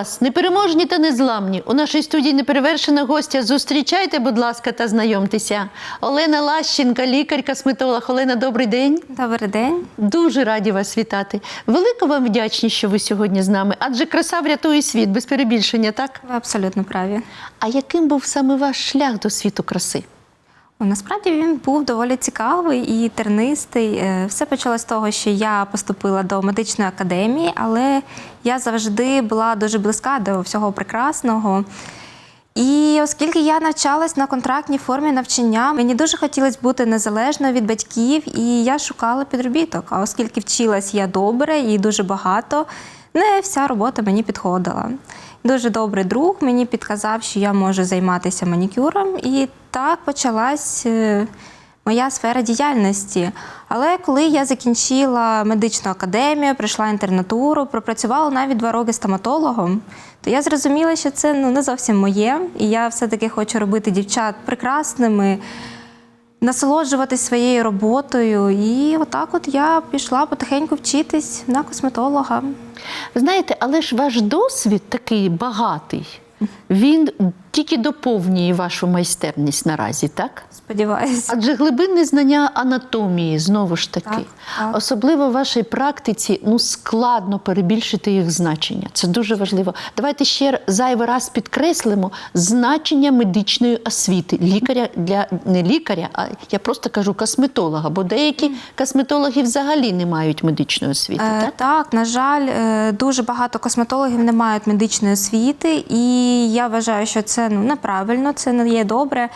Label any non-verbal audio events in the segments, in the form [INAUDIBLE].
вас, непереможні та незламні. У нашій студії неперевершена гостя. Зустрічайте, будь ласка, та знайомтеся. Олена Лащенка, лікар-косметолог. Олена, добрий день. Добрий день. Дуже раді вас вітати. Велико вам вдячні, що ви сьогодні з нами. Адже краса врятує світ, без перебільшення, так? Ви абсолютно праві. А яким був саме ваш шлях до світу краси? Ну, Насправді він був доволі цікавий і тернистий. Е, Все почалось з того, що я поступила до медичної академії, але я завжди була дуже близька до всього прекрасного. І оскільки я навчалась на контрактній формі навчання, мені дуже хотілося бути незалежною від батьків, і я шукала підробіток. А оскільки вчилась я добре і дуже багато, не вся робота мені підходила. Дуже добрий друг мені підказав, що я можу займатися манікюром, і так почалась е, моя сфера діяльності. Але коли я закінчила медичну академію, пройшла інтернатуру, пропрацювала навіть два роки стоматологом, то я зрозуміла, що це ну, не зовсім моє, і я все-таки хочу робити дівчат прекрасними, насолоджуватись своєю роботою. І отак от я пішла потихеньку вчитись на косметолога. Знаєте, але ж ваш досвід такий багатий. Він тільки доповнює вашу майстерність наразі, так? Сподіваюся. Адже глибинне знання анатомії знову ж таки, Так, так. особливо в вашій практиці, ну складно перебільшити їх значення. Це дуже важливо. Давайте ще зайвий раз підкреслимо значення медичної освіти. Лікаря для не лікаря, а я просто кажу косметолога, бо деякі косметологи взагалі не мають медичної освіти. Е, так? так, на жаль, е, дуже багато косметологів не мають медичної освіти, і я вважаю, що це ну неправильно, це не є добре.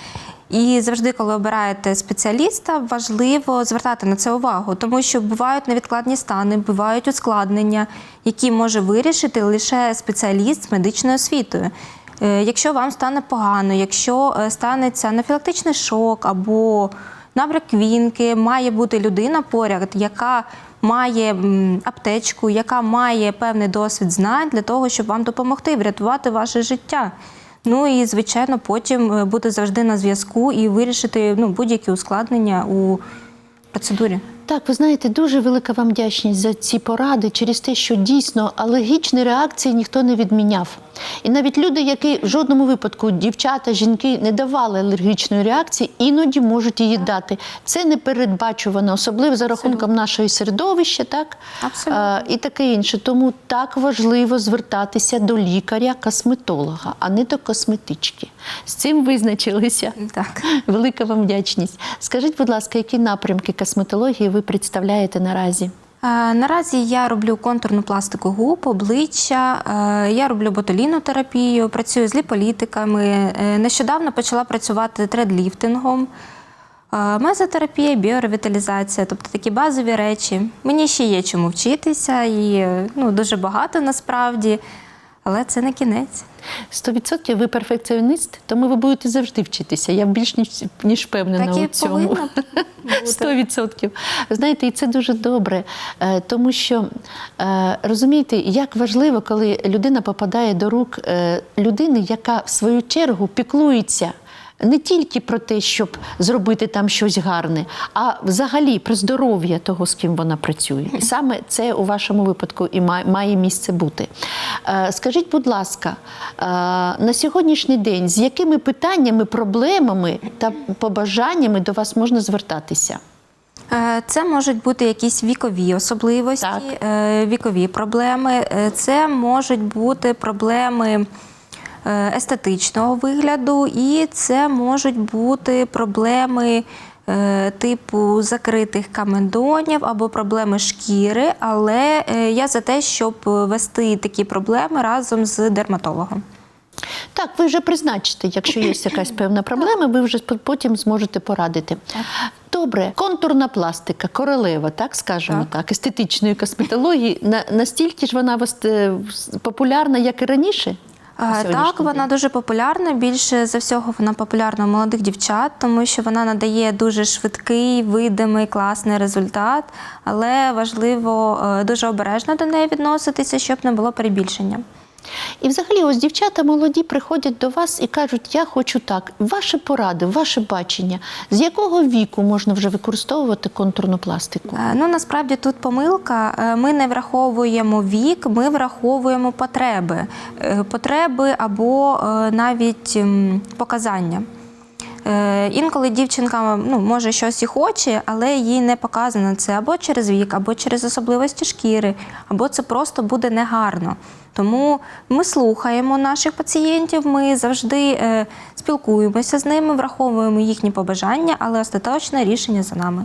І завжди, коли обираєте спеціаліста, важливо звертати на це увагу, тому що бувають невідкладні стани, бувають ускладнення, які може вирішити лише спеціаліст з медичною освітою. Е, Якщо вам стане погано, якщо е, станеться анафілактичний шок або набряк квінки, має бути людина поряд, яка має аптечку, яка має певний досвід знань для того, щоб вам допомогти врятувати ваше життя. Ну і звичайно, потім е, бути завжди на зв'язку і вирішити ну, будь-які ускладнення у процедурі. Так, ви знаєте, дуже велика вам вдячність за ці поради через те, що дійсно алергічні реакції ніхто не відміняв. І навіть люди, які в жодному випадку дівчата, жінки не давали алергічної реакції, іноді можуть її дати. Це не передбачувано, особливо за рахунком нашого середовища, так Абсолютно. А, і таке інше. Тому так важливо звертатися до лікаря-косметолога, а не до косметички. З цим визначилися. Так. Велика вам вдячність. Скажіть, будь ласка, які напрямки косметології ви представляєте наразі? Е, Наразі я роблю контурну пластику губ, обличчя, е, я роблю ботулінотерапію, працюю з ліполітиками. Е, Нещодавно почала працювати тредліфтингом, мезотерапія, біоревіталізація, тобто такі базові речі. Мені ще є чому вчитися і ну, дуже багато насправді, але це не кінець. 100% ви перфекціоніст, тому ви будете завжди вчитися. Я більш ніж, ніж впевнена Так і у цьому. [LAUGHS] Сто бути. 100%. Знаєте, і це дуже добре, е, тому що е, розумієте, як важливо, коли людина попадає до рук е, людини, яка в свою чергу піклується. Не тільки про те, щоб зробити там щось гарне, а взагалі про здоров'я того, з ким вона працює. І саме це у вашому випадку і має, місце бути. Е, Скажіть, будь ласка, е, на сьогоднішній день з якими питаннями, проблемами та побажаннями до вас можна звертатися? Е, Це можуть бути якісь вікові особливості, Так. вікові проблеми. Це можуть бути проблеми естетичного вигляду, і це можуть бути проблеми. е, Типу закритих камендонів або проблеми шкіри, але е, я за те, щоб вести такі проблеми разом з дерматологом. Так, ви вже призначите, якщо є [CLEARS THROAT] якась певна проблема, ви вже потім зможете порадити. Добре, контурна пластика, королева, так скажемо так, естетичної косметології. На, настільки ж вона е, популярна, як і раніше? Так, вона день? дуже популярна. Більше за всього вона популярна у молодих дівчат, тому що вона надає дуже швидкий, видимий, класний результат. Але важливо е, дуже обережно до неї відноситися, щоб не було перебільшення. І взагалі, ось дівчата молоді приходять до вас і кажуть, я хочу так. Ваші поради, ваше бачення, з якого віку можна вже використовувати контурну пластику? Е, Ну насправді тут помилка. Е, Ми не враховуємо вік, ми враховуємо потреби, Е, потреби або навіть показання. Інколи дівчинка ну, може щось і хоче, але їй не показано це або через вік, або через особливості шкіри, або це просто буде негарно. Тому ми слухаємо наших пацієнтів, ми завжди е, спілкуємося з ними, враховуємо їхні побажання, але остаточне рішення за нами.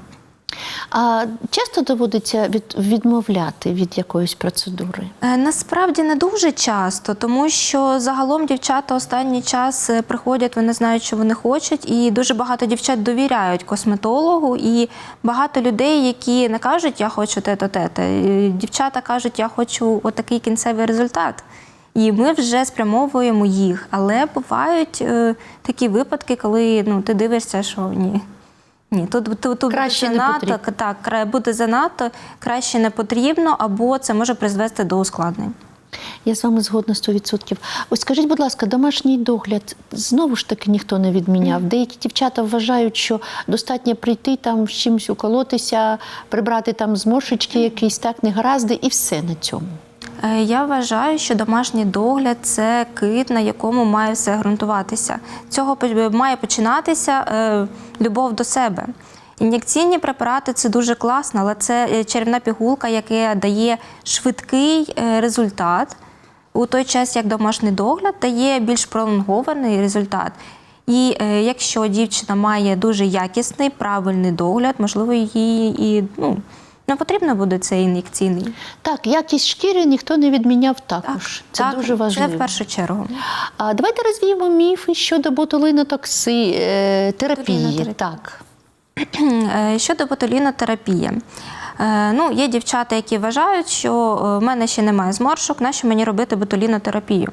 А часто доводиться від, відмовляти від якоїсь процедури? Е, Насправді не дуже часто, тому що загалом дівчата останній час е, приходять, вони знають, що вони хочуть, і дуже багато дівчат довіряють косметологу, і багато людей, які не кажуть, я хочу те-то, те-то. Е, Дівчата кажуть, я хочу отакий кінцевий результат. І ми вже спрямовуємо їх. Але бувають е, такі випадки, коли ну, ти дивишся, що ні. Ні, тут, тут, тут Краще буде не занадто, потрібно. так, буде занадто, краще не потрібно, або це може призвести до ускладнень. Я з вами згодна 100%. Ось скажіть, будь ласка, домашній догляд знову ж таки ніхто не відміняв. Деякі дівчата вважають, що достатньо прийти там з чимось уколотися, прибрати там зморшечки якісь, так, негаразди, і все на цьому. Е, Я вважаю, що домашній догляд це кит, на якому має все ґрунтуватися. Цього має починатися е, любов до себе. Ін'єкційні препарати це дуже класно, але це е, чарівна пігулка, яка дає швидкий е, результат, у той час як домашній догляд дає більш пролонгований результат. І е, якщо дівчина має дуже якісний, правильний догляд, можливо, їй і ну, не потрібно буде цей ін'єкційний. Так, якість шкіри ніхто не відміняв також. це так, дуже важливо. Це в першу чергу. А давайте розвіємо міфи щодо ботулинотокси, е, терапії. Так. [CLEARS THROAT] Е, Щодо ботулінотерапії. Е, Ну, є дівчата, які вважають, що в мене ще немає зморшок, нащо мені робити ботулінотерапію.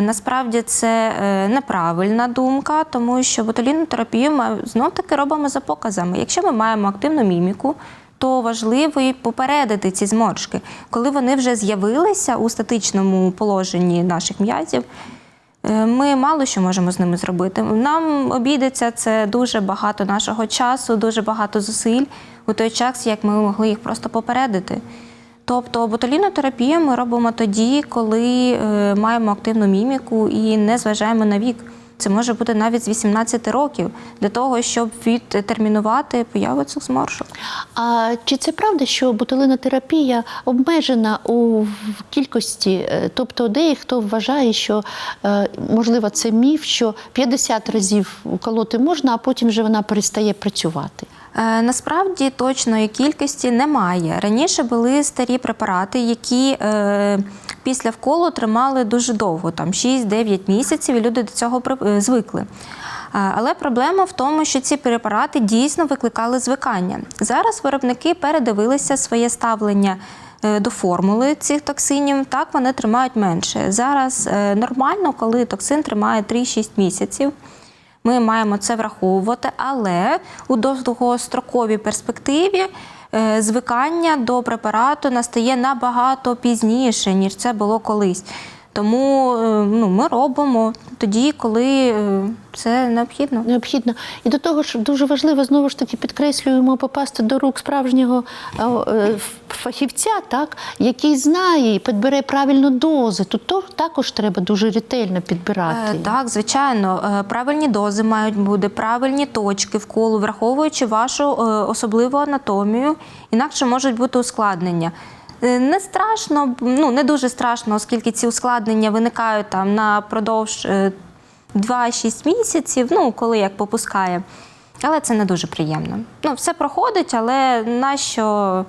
Насправді це неправильна думка, тому що ботулінотерапію ми знов-таки робимо за показами. Якщо ми маємо активну міміку, то важливо і попередити ці зморшки. Коли вони вже з'явилися у статичному положенні наших м'язів, Е, Ми мало що можемо з ними зробити. Нам обійдеться це дуже багато нашого часу, дуже багато зусиль у той час, як ми могли їх просто попередити. Тобто ботулінотерапію ми робимо тоді, коли е, маємо активну міміку і не зважаємо на вік. Це може бути навіть з 18 років для того, щоб відтермінувати появу цих зморшок. А чи це правда, що бутилина терапія обмежена у кількості? Е, Тобто, дехто вважає, що е, можливо це міф, що 50 разів колоти можна, а потім вже вона перестає працювати. Е, Насправді точної кількості немає. Раніше були старі препарати, які е, після вколу тримали дуже довго, там 6-9 місяців, і люди до цього е, звикли. Але проблема в тому, що ці препарати дійсно викликали звикання. Зараз виробники передивилися своє ставлення до формули цих токсинів. Так вони тримають менше. Зараз нормально, коли токсин тримає 3-6 місяців. Ми маємо це враховувати, але у довгостроковій перспективі е, звикання до препарату настає набагато пізніше, ніж це було колись. Тому е, ну, ми робимо тоді, коли це необхідно. Необхідно. І до того ж дуже важливо знову ж таки підкреслюємо попасти до рук справжнього е, е, фахівця, так, який знає і підбере правильну дозу. Тут також треба дуже ретельно підбирати. Так, звичайно, правильні дози мають бути, правильні точки вколу, враховуючи вашу особливу анатомію, інакше можуть бути ускладнення. Е, Не страшно, ну не дуже страшно, оскільки ці ускладнення виникають там напродовж е, 2-6 місяців, ну коли як попускає. Але це не дуже приємно. Ну, все проходить, але нащо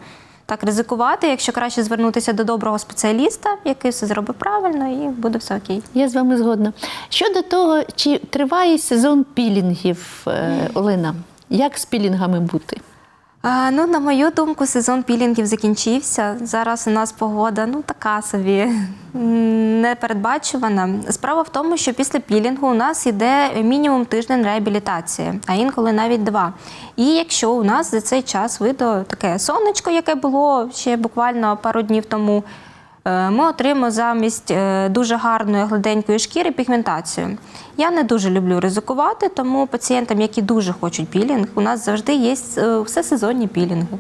так ризикувати, якщо краще звернутися до доброго спеціаліста, який все зробить правильно, і буде все окей. Я з вами згодна. Щодо того, чи триває сезон пілінгів, е, Олена, як з пілінгами бути? Ну, на мою думку, сезон пілінгів закінчився. Зараз у нас погода ну така собі непередбачувана. Справа в тому, що після пілінгу у нас йде мінімум тиждень реабілітації, а інколи навіть два. І якщо у нас за цей час видо таке сонечко, яке було ще буквально пару днів тому. Е, ми отримаємо замість е, дуже гарної гладенької шкіри пігментацію. Я не дуже люблю ризикувати, тому пацієнтам, які дуже хочуть пілінг, у нас завжди є е, всесезонні пілінги.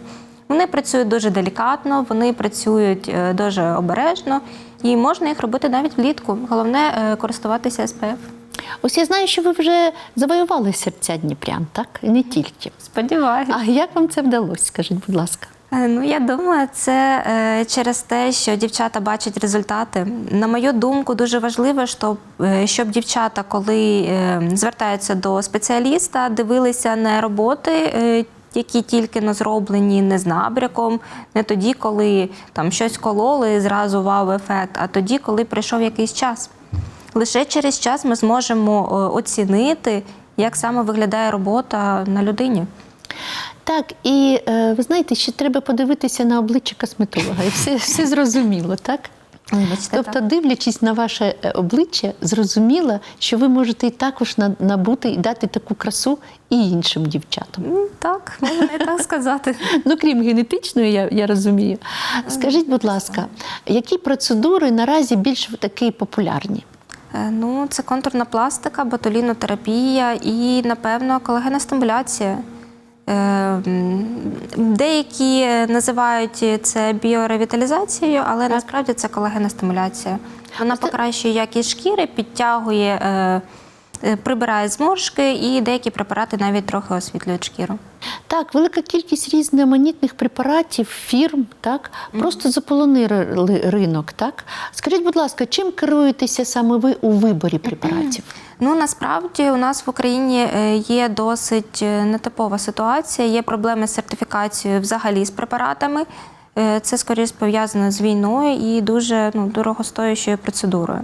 Вони працюють дуже делікатно, вони працюють дуже обережно і можна їх робити навіть влітку. Головне користуватися СПФ. Ось я знаю, що ви вже завоювали серця Дніпрян, так? І не тільки. Сподіваюся. А як вам це вдалося? Скажіть, будь ласка. Е, Ну, я думаю, це е, через те, що дівчата бачать результати. На мою думку, дуже важливо, щоб, е, щоб дівчата, коли звертаються до спеціаліста, дивилися не роботи. Які тільки но зроблені не з набряком, не тоді, коли там щось кололи, і зразу вау-ефект, а тоді, коли прийшов якийсь час. Лише через час ми зможемо оцінити, як саме виглядає робота на людині. Так, і е, ви знаєте, ще треба подивитися на обличчя косметолога, і все, все зрозуміло, так? Вибачте, Тобто, так. дивлячись на ваше е, обличчя, зрозуміло, що ви можете і також на- набути і дати таку красу і іншим дівчатам. Так, можна і так сказати. [LAUGHS] Ну, крім генетичної, я, я розумію. Скажіть, будь ласка, які процедури наразі більш такі популярні? Е, Ну, це контурна пластика, ботулінотерапія і, напевно, колагенна стимуляція. М, Деякі називають це біоревіталізацією, але насправді це колагенна стимуляція. Вона покращує якість шкіри, підтягує, е, прибирає зморшки і деякі препарати навіть трохи освітлюють шкіру. Так, велика кількість різноманітних препаратів, фірм, так, просто заполонили ринок. Так? Скажіть, будь ласка, чим керуєтеся саме ви у виборі препаратів? [CLEARS THROAT] Ну насправді у нас в Україні е, є досить е, нетипова ситуація. Є проблеми з сертифікацією взагалі з препаратами. Це скоріше пов'язано з війною і дуже ну, дорогостоящою процедурою.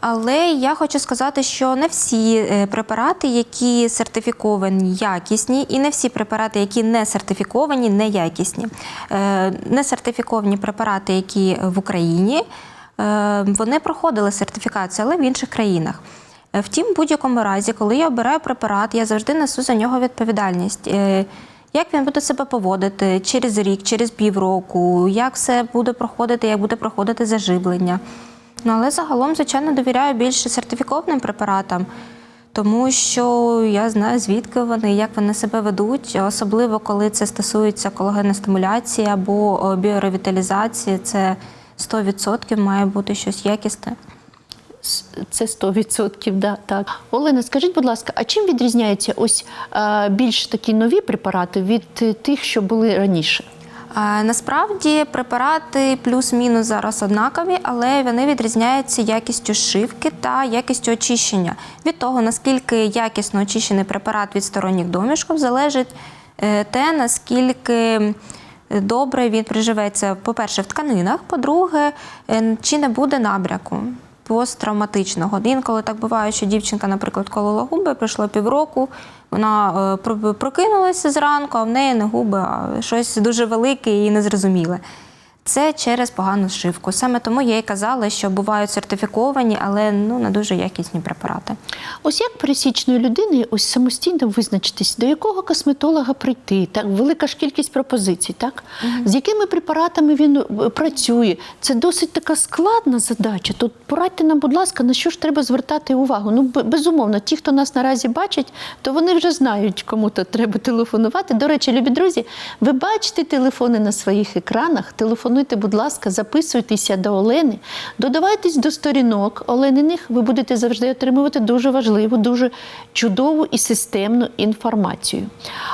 Але я хочу сказати, що не всі е, препарати, які сертифіковані, якісні, і не всі препарати, які не сертифіковані, неякісні. Е, Несертифіковані препарати, які в Україні, е, вони проходили сертифікацію, але в інших країнах. Втім, в будь-якому разі, коли я обираю препарат, я завжди несу за нього відповідальність. Як він буде себе поводити через рік, через півроку, як все буде проходити, як буде проходити заживлення. Ну, але загалом, звичайно, довіряю більше сертифікованим препаратам, тому що я знаю, звідки вони, як вони себе ведуть, особливо коли це стосується колагеностимуляції або біоревіталізації, це 100% має бути щось якісне. Це 100%, да, так. Олена, скажіть, будь ласка, а чим відрізняються ось е, більш такі нові препарати від е, тих, що були раніше? А, Насправді препарати плюс-мінус зараз однакові, але вони відрізняються якістю шивки та якістю очищення. Від того, наскільки якісно очищений препарат від сторонніх домішків, залежить е, те, наскільки добре він приживеться, по-перше, в тканинах, по-друге, е, чи не буде набряку. Посттравматичного. Інколи так буває, що дівчинка, наприклад, колола губи, пройшло півроку, вона е, прокинулася зранку, а в неї не губи, а щось дуже велике і незрозуміле. Це через погану зшивку. Саме тому я й казала, що бувають сертифіковані, але ну не дуже якісні препарати. Ось як пересічної людини ось самостійно визначитись, до якого косметолога прийти, так велика ж кількість пропозицій, так з якими препаратами він е, працює. Це досить така складна задача. Тут порадьте нам, будь ласка, на що ж треба звертати увагу. Ну безумовно, ті, хто нас наразі бачить, то вони вже знають, кому то треба телефонувати. До речі, любі друзі, ви бачите телефони на своїх екранах. Телефонуйте, будь ласка, записуйтеся до Олени, додавайтесь до сторінок Олениних. Ви будете завжди отримувати дуже важливу, дуже чудову і системну інформацію.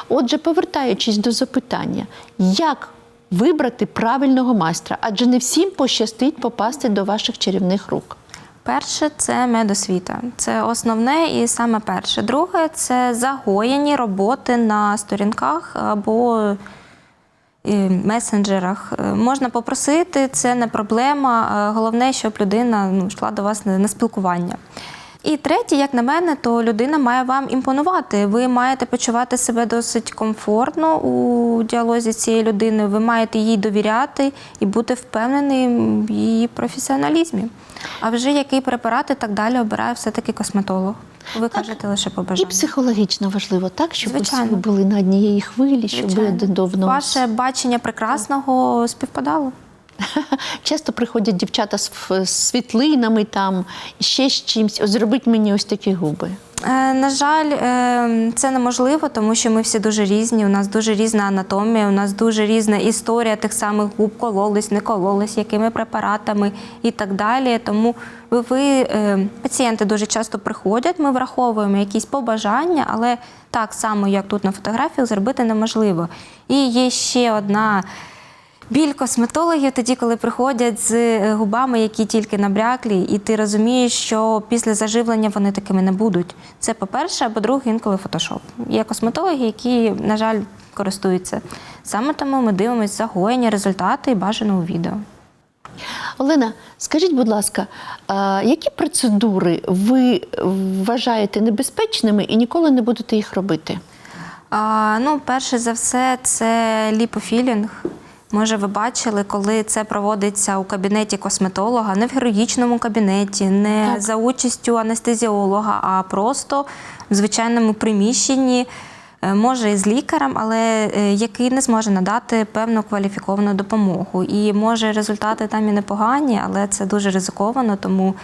Отже, повертаючись до запитання, як вибрати правильного майстра? Адже не всім пощастить попасти до ваших чарівних рук. Перше це медосвіта. Це основне і саме перше. Друге це загоєні роботи на сторінках або месенджерах. Е, Можна попросити, це не проблема. Е, Головне, щоб людина ну, йшла до вас на спілкування. І третє, як на мене, то людина має вам імпонувати. Ви маєте почувати себе досить комфортно у діалозі з цією людиною. Ви маєте їй довіряти і бути впевненим в її професіоналізмі. А вже який препарат і так далі обирає все-таки косметолог. Ви кажете лише І психологічно важливо, так, щоб Звичайно. ви були на однієї хвилі, щоб ви Звичайно. один до одного. Ваше бачення прекрасного співпадало. [LAUGHS] Часто приходять дівчата з світлинами там, ще з чимось. Ось зробіть мені ось такі губи. Е, На жаль, е, це неможливо, тому що ми всі дуже різні. У нас дуже різна анатомія, у нас дуже різна історія тих самих губ, кололись, не кололись, якими препаратами і так далі. Тому ви, ви е, пацієнти дуже часто приходять, ми враховуємо якісь побажання, але так само, як тут на фотографіях, зробити неможливо. І є ще одна. Біль косметологів тоді, коли приходять з е, губами, які тільки набряклі, і ти розумієш, що після заживлення вони такими не будуть. Це по-перше, а по-друге, інколи фотошоп. Є косметологи, які, на жаль, користуються. Саме тому ми дивимося загоєні результати і бажано у відео. Олена, скажіть, будь ласка, які процедури ви вважаєте небезпечними і ніколи не будете їх робити? А, ну, перше за все, це ліпофілінг. Може, ви бачили, коли це проводиться у кабінеті косметолога, не в хірургічному кабінеті, не Так. за участю анестезіолога, а просто в звичайному приміщенні, е, може і з лікарем, але е, який не зможе надати певну кваліфіковану допомогу. І може результати там і непогані, але це дуже ризиковано, тому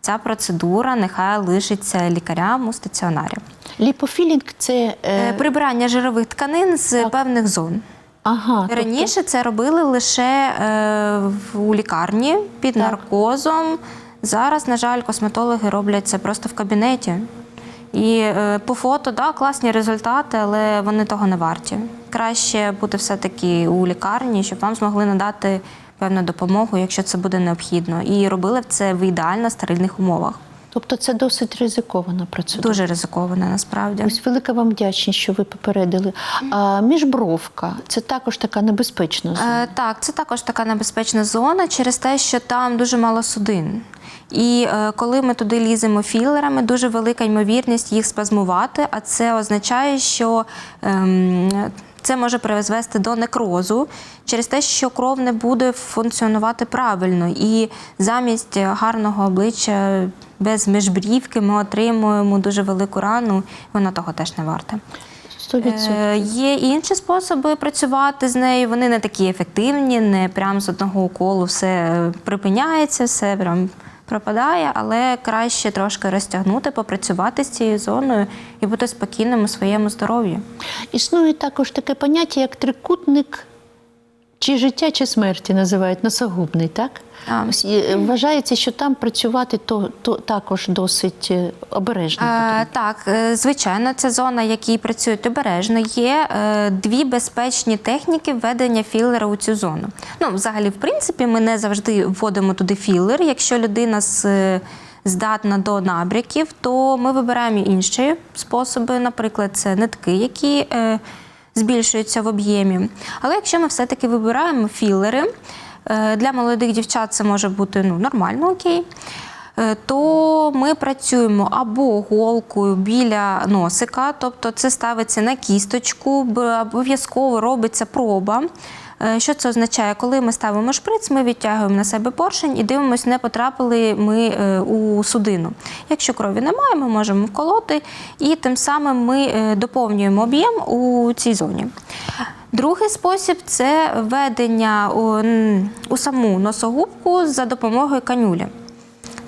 ця процедура нехай лишиться лікарям у стаціонарі. Ліпофілінг це. Е, Е, Прибирання жирових тканин з Так. певних зон. Ага, тобто- Раніше це робили лише е, у лікарні під Так. наркозом. Зараз, на жаль, косметологи роблять це просто в кабінеті. І е, по фото, да, класні результати, але вони того не варті. Краще бути все-таки у лікарні, щоб вам змогли надати певну допомогу, якщо це буде необхідно. І робили б це в ідеально стерильних умовах. Тобто це досить ризикована процедура. Дуже ризиковано насправді. Ось велика вам вдячність, що ви попередили. А міжбровка це також така небезпечна зона. Е, так, це також така небезпечна зона через те, що там дуже мало судин. І е, коли ми туди ліземо філерами, дуже велика ймовірність їх спазмувати, а це означає, що ем, це може призвести до некрозу через те, що кров не буде функціонувати правильно. І замість гарного обличчя без міжбрівки ми отримуємо дуже велику рану, вона того теж не варта. 100%. Е, Є інші способи працювати з нею. Вони не такі ефективні, не прям з одного уколу все припиняється, все прям пропадає, але краще трошки розтягнути, попрацювати з цією зоною і бути спокійним у своєму здоров'ї. Існує також таке поняття, як трикутник чи життя, чи смерті називають носогубний, так? А. Ось, е, Вважається, що там працювати то, то також досить е, обережно. Е, так, е, звичайно, це зона, які працюють обережно. Є е, дві безпечні техніки введення філера у цю зону. Ну, взагалі, в принципі, ми не завжди вводимо туди філер. Якщо людина з е, здатна до набряків, то ми вибираємо інші способи, наприклад, це нитки, які е, збільшуються в об'ємі. Але якщо ми все-таки вибираємо філери, е, для молодих дівчат це може бути ну, нормально окей. Е, То ми працюємо або голкою біля носика, тобто це ставиться на кісточку, обов'язково робиться проба. Е, Що це означає? Коли ми ставимо шприц, ми відтягуємо на себе поршень і дивимося, не потрапили ми е, у судину. Якщо крові немає, ми можемо вколоти, і тим самим ми е, доповнюємо об'єм у цій зоні. Другий спосіб це введення у саму носогубку за допомогою канюлі.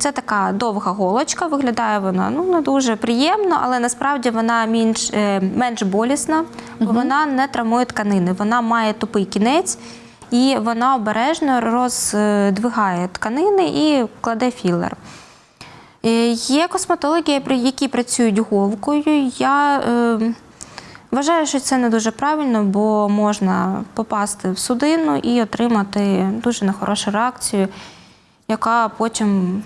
Це така довга голочка, виглядає вона ну, не дуже приємно, але насправді вона менш, е, менш болісна, бо вона не травмує тканини. Вона має тупий кінець і вона обережно роздвигає тканини і кладе філер. Е, Є косметологи, які працюють голкою. Я е, вважаю, що це не дуже правильно, бо можна попасти в судину і отримати дуже нехорошу реакцію, яка потім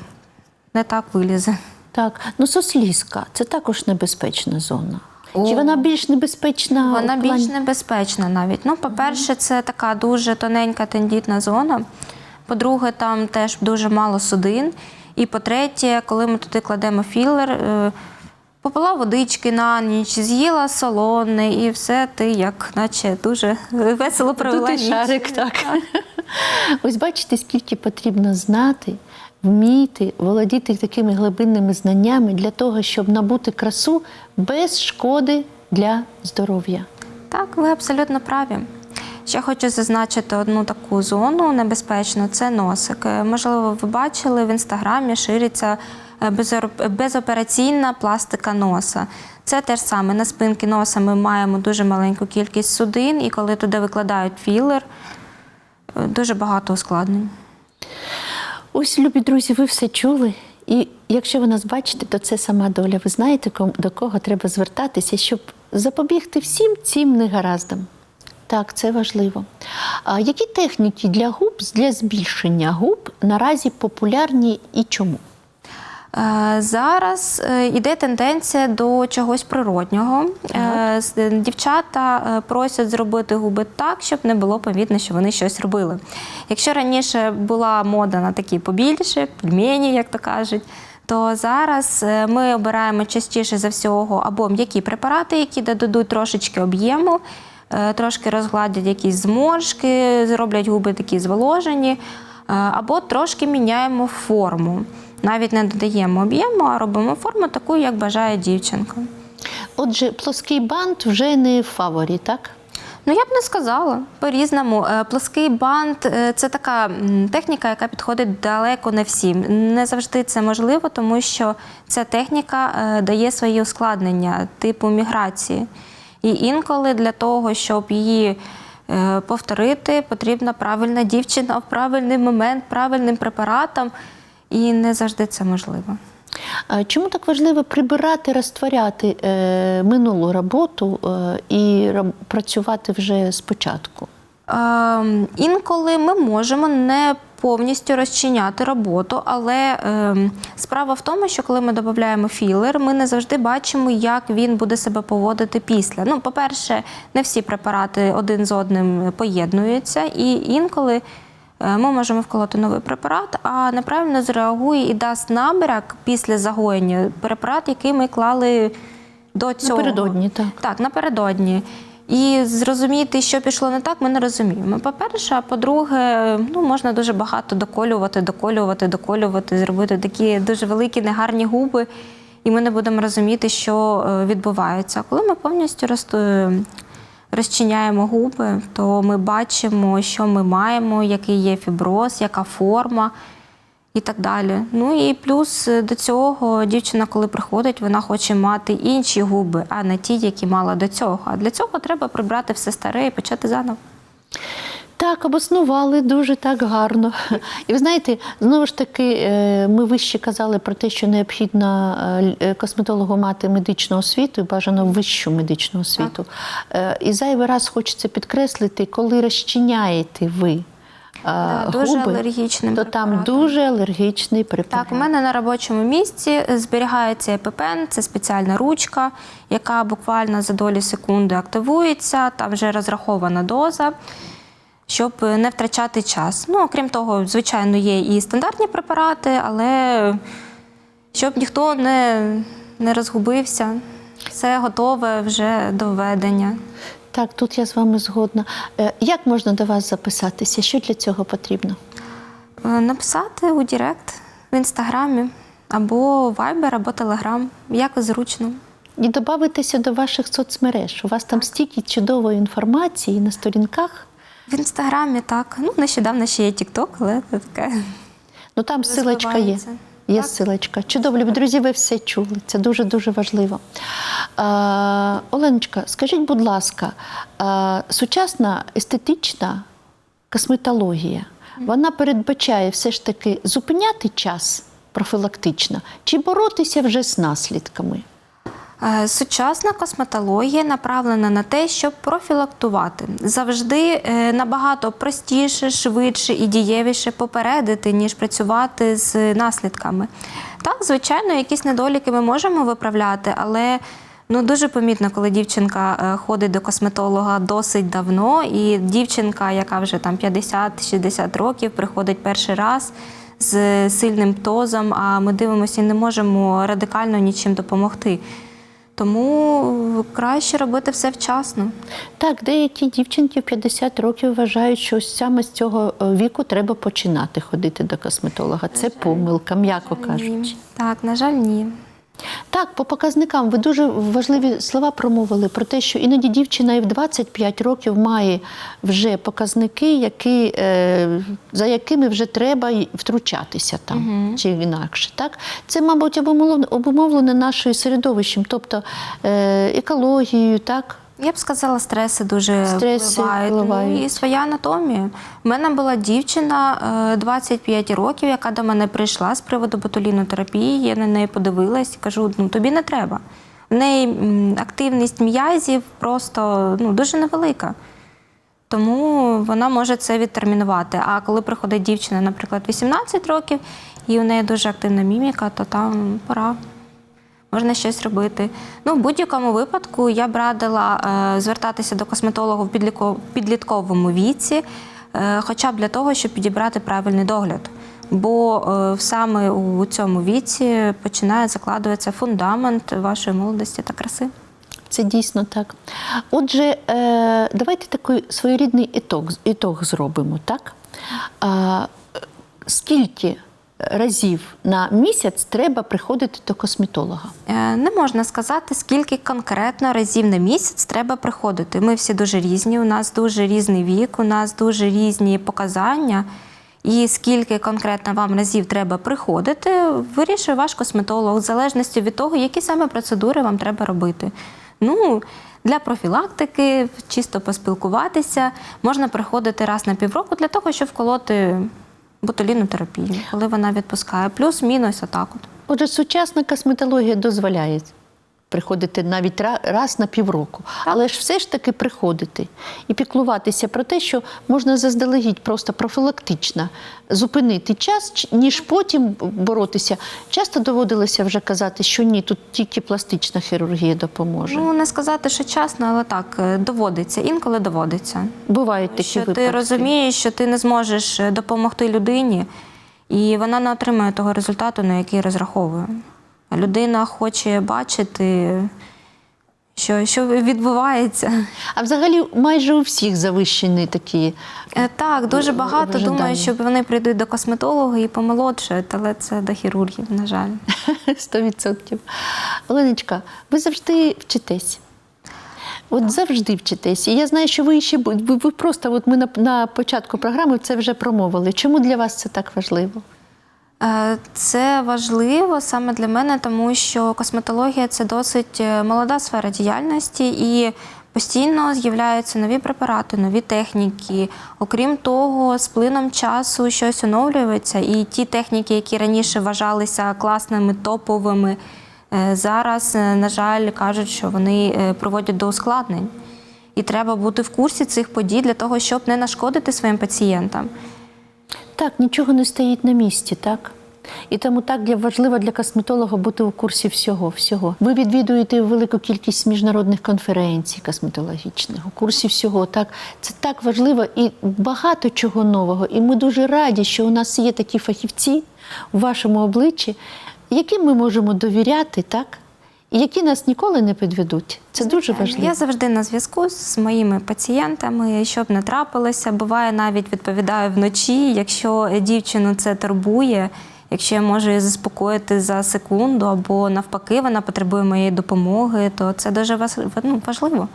не так вилізе. Так, ну сослізка це також небезпечна зона. О. Чи вона більш небезпечна? Вона більш небезпечна навіть. Ну, по-перше, це така дуже тоненька тендітна зона. По-друге, там теж дуже мало судин. І по-третє, коли ми туди кладемо філер, е, попила водички на ніч, з'їла солоне, і все ти як, наче дуже весело провела Тут і ніч. шарик, так. [LAUGHS] Ось бачите, скільки потрібно знати, вміти володіти такими глибинними знаннями для того, щоб набути красу без шкоди для здоров'я. Так, ви абсолютно праві. Ще хочу зазначити одну таку зону небезпечну це носик. Можливо, ви бачили в інстаграмі шириться е, безопераційна пластика носа. Це те ж саме. На спинці носа ми маємо дуже маленьку кількість судин, і коли туди викладають філер, е, дуже багато ускладнень. Ось, любі друзі, ви все чули. І якщо ви нас бачите, то це сама доля. Ви знаєте, до кого треба звертатися, щоб запобігти всім цим негараздам. Так, це важливо. А які техніки для губ, для збільшення губ наразі популярні і чому? Е, Зараз е, іде тенденція до чогось природнього. Е, Дівчата е, просять зробити губи так, щоб не було помітно, що вони щось робили. Якщо раніше була мода на такі побільше, пельмені, як то кажуть, то зараз е, ми обираємо частіше за всього або м'які препарати, які додадуть трошечки об'єму, е, трошки розгладять якісь зморшки, зроблять губи такі зволожені, е, або трошки міняємо форму. Навіть не додаємо об'єму, а робимо форму таку, як бажає дівчинка. Отже, плоский бант вже не в фаворі, так? Ну, я б не сказала по-різному. Е, Плоский бант е, це така техніка, яка підходить далеко не всім. Не завжди це можливо, тому що ця техніка е, дає свої ускладнення типу міграції. І інколи для того, щоб її повторити, потрібна правильна дівчина в правильний момент, правильним препаратом, і не завжди це можливо. Чому так важливо прибирати, розтворяти е, минулу роботу е, і роб- працювати вже спочатку? Ем, інколи ми можемо не повністю розчиняти роботу, але ем, справа в тому, що коли ми додаємо філер, ми не завжди бачимо, як він буде себе поводити після. Ну, по-перше, не всі препарати один з одним поєднуються, і інколи е, ми можемо вколоти новий препарат, а неправильно зреагує і дасть набряк після загоєння препарат, який ми клали до цього. Напередодні, так. Так, напередодні. І зрозуміти, що пішло не так, ми не розуміємо. По-перше, а по-друге, ну можна дуже багато доколювати, доколювати, доколювати, зробити такі дуже великі, негарні губи, і ми не будемо розуміти, що е, відбувається. Коли ми повністю розчиняємо губи, то ми бачимо, що ми маємо, який є фіброз, яка форма і так далі. Ну і плюс е, до цього дівчина, коли приходить, вона хоче мати інші губи, а не ті, які мала до цього. А для цього треба прибрати все старе і почати заново. Так, обоснували дуже так гарно. І ви знаєте, знову ж таки, е, ми вище казали про те, що необхідно е, косметологу мати медичну освіту, і бажано вищу медичну освіту. Е, І зайвий раз хочеться підкреслити, коли розчиняєте ви Да, дуже губи, алергічним то там препаратом. дуже алергічний препарат. Так, у мене на робочому місці зберігається епіпен, це спеціальна ручка, яка буквально за долі секунди активується, там вже розрахована доза, щоб не втрачати час. Ну, окрім того, звичайно, є і стандартні препарати, але щоб ніхто не, не розгубився, все готове вже до введення. Так, тут я з вами згодна. Е, Як можна до вас записатися? Що для цього потрібно? Е, Написати у Директ в інстаграмі або Viber, або Telegram, як зручно. І додатися до ваших соцмереж. У вас там стільки чудової інформації на сторінках. В інстаграмі так. Ну, нещодавно ще є TikTok, але це таке. Ну там [LAUGHS] силочка є. Є Так. силочка. Чудово, любі друзі, ви все чули. Це дуже дуже важливо. Е, Оленочка, скажіть, будь ласка, е, сучасна естетична косметологія, вона передбачає все ж таки зупиняти час профілактично чи боротися вже з наслідками? Е, Сучасна косметологія направлена на те, щоб профілактувати. Завжди е, набагато простіше, швидше і дієвіше попередити, ніж працювати з наслідками. Так, звичайно, якісь недоліки ми можемо виправляти, але ну, дуже помітно, коли дівчинка е, ходить до косметолога досить давно, і дівчинка, яка вже там 50-60 років, приходить перший раз. З сильним тозом, а ми дивимося і не можемо радикально нічим допомогти. Тому краще робити все вчасно. Так, деякі дівчинки в 50 років вважають, що саме з цього е, віку треба починати ходити до косметолога. Це помилка, м'яко кажучи. Так, на жаль, ні. Так, по показникам ви дуже важливі слова промовили про те, що іноді дівчина і в 25 років має вже показники, які, е, за якими вже треба втручатися там чи інакше. Так? Це, мабуть, обумовлено, обумовлено нашою середовищем, тобто е, екологією, так? Я б сказала, стреси дуже Стреси впливають. впливають. Ну, і своя анатомія. У мене була дівчина е, 25 років, яка до мене прийшла з приводу ботулінотерапії. Я на неї подивилась і кажу: ну тобі не треба. В неї активність м'язів просто ну, дуже невелика. Тому вона може це відтермінувати. А коли приходить дівчина, наприклад, 18 років, і у неї дуже активна міміка, то там пора можна щось робити. Ну, в будь-якому випадку я б радила е, звертатися до косметолога в підлітковому віці, е, хоча б для того, щоб підібрати правильний догляд. Бо е, саме у цьому віці починає закладуватися фундамент вашої молодості та краси. Це дійсно так. Отже, давайте такий своєрідний ітог, ітог зробимо, так? Скільки разів на місяць треба приходити до косметолога? Е, Не можна сказати, скільки конкретно разів на місяць треба приходити. Ми всі дуже різні, у нас дуже різний вік, у нас дуже різні показання. І скільки конкретно вам разів треба приходити, вирішує ваш косметолог, в залежності від того, які саме процедури вам треба робити. Ну, для профілактики, чисто поспілкуватися, можна приходити раз на півроку для того, щоб вколоти ботулінну терапію, коли вона відпускає. Плюс-мінус отак от. Отже, сучасна косметологія дозволяє приходити навіть раз на півроку, але ж все ж таки приходити і піклуватися про те, що можна заздалегідь просто профілактично зупинити час, ніж потім боротися. Часто доводилося вже казати, що ні, тут тільки пластична хірургія допоможе. Ну, не сказати, що часно, але так, е, доводиться, інколи доводиться. Бувають такі що випадки. ти розумієш, що ти не зможеш е, допомогти людині, і вона не отримає того результату, на який розраховує. Людина хоче бачити, що, що відбувається. А взагалі майже у всіх завищені такі. Е, Так, дуже багато Ожидання. думають, що вони прийдуть до косметолога і помолодшають, але це до хірургів, на жаль. [LAUGHS] 100%. Оленочка, ви завжди вчитесь. От завжди вчитесь. І я знаю, що ви ще ви, ви просто, от ми на, на початку програми це вже промовили. Чому для вас це так важливо? Е, Це важливо саме для мене, тому що косметологія це досить е, молода сфера діяльності і постійно з'являються нові препарати, нові техніки. Окрім того, з плином часу щось оновлюється, і ті техніки, які раніше вважалися класними, топовими, е, зараз, на жаль, кажуть, що вони приводять до ускладнень. І треба бути в курсі цих подій для того, щоб не нашкодити своїм пацієнтам. Так, нічого не стоїть на місці, так? І тому так для важливо для косметолога бути у курсі всього. всього. Ви відвідуєте велику кількість міжнародних конференцій косметологічних, у курсі всього. Так це так важливо і багато чого нового. І ми дуже раді, що у нас є такі фахівці у вашому обличчі, яким ми можемо довіряти, так? Які нас ніколи не підведуть. Це дуже важливо. Я завжди на зв'язку з моїми пацієнтами, щоб не трапилося. Буває, навіть відповідаю вночі, якщо дівчину це турбує, якщо я можу її заспокоїти за секунду, або навпаки, вона потребує моєї допомоги, то це дуже ну, важливо.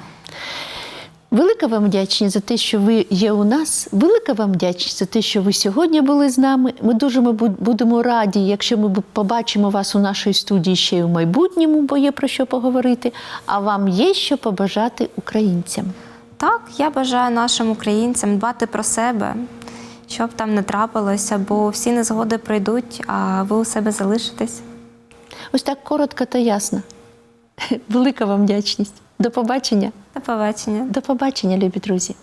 Велика вам вдячність за те, що ви є у нас. Велика вам вдячність за те, що ви сьогодні були з нами. Ми дуже ми будемо раді, якщо ми побачимо вас у нашій студії ще й у майбутньому, бо є про що поговорити. А вам є що побажати українцям. Так, я бажаю нашим українцям дбати про себе, щоб там не трапилося, бо всі незгоди пройдуть, а ви у себе залишитесь. Ось так коротко та ясно. [LAUGHS] Велика вам вдячність. До побачення. До побачення. До побачення, любі друзі.